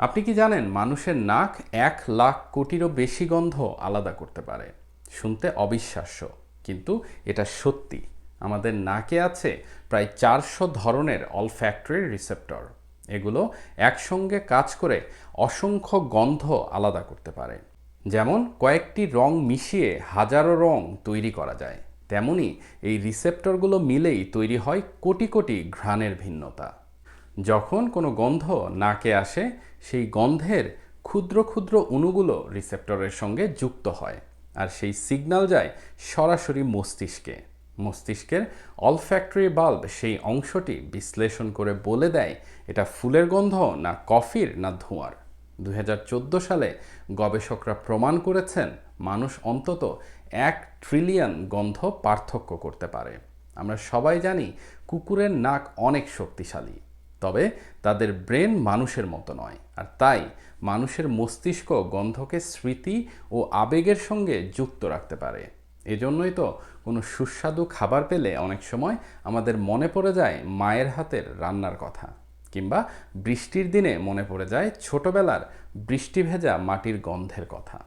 আপনি কি জানেন মানুষের নাক এক লাখ কোটিরও বেশি গন্ধ আলাদা করতে পারে? শুনতে অবিশ্বাস্য। কিন্তু এটা সত্যি। আমাদের নাকে আছে প্রায় চারশো ধরনের অলফ্যাক্টরি রিসেপ্টর এগুলো একসঙ্গে কাজ করে অসংখ্য গন্ধ আলাদা করতে পারে। যেমন কয়েকটি রং মিশিয়ে হাজারো রং তৈরি করা যায়। তেমনি এই রিসেপ্টরগুলো মিলেই তৈরি হয় কোটি কোটি ঘ্রাণের ভিন্নতা। যখন কোনো গন্ধ নাকে আসে, সেই গন্ধের ক্ষুদ্র ক্ষুদ্র অণুগুলো রিসেপ্টরের সঙ্গে যুক্ত হয় আর সেই সিগন্যাল যায় সরাসরি মস্তিষ্কে। মস্তিষ্কের অলফ্যাক্টরি বাল্ব সেই অংশটি বিশ্লেষণ করে বলে দেয় এটা ফুলের গন্ধ না কফির না ধোঁয়ার। দু হাজার চোদ্দ সালে গবেষকরা প্রমাণ করেছেন মানুষ অন্তত এক ট্রিলিয়ন গন্ধ পার্থক্য করতে পারে। আমরা সবাই জানি কুকুরের নাক অনেক শক্তিশালী। তবে তাদের ব্রেন মানুষের মতো নয়। আর তাই মানুষের মস্তিষ্ক গন্ধকে স্মৃতি ও আবেগের সঙ্গে যুক্ত রাখতে পারে। এজন্যই তো কোনো সুস্বাদু খাবার পেলে অনেক সময় আমাদের মনে পড়ে যায় মায়ের হাতের রান্নার কথা, কিংবা বৃষ্টির দিনে মনে পড়ে যায় ছোটবেলার বৃষ্টি ভেজা মাটির গন্ধের কথা।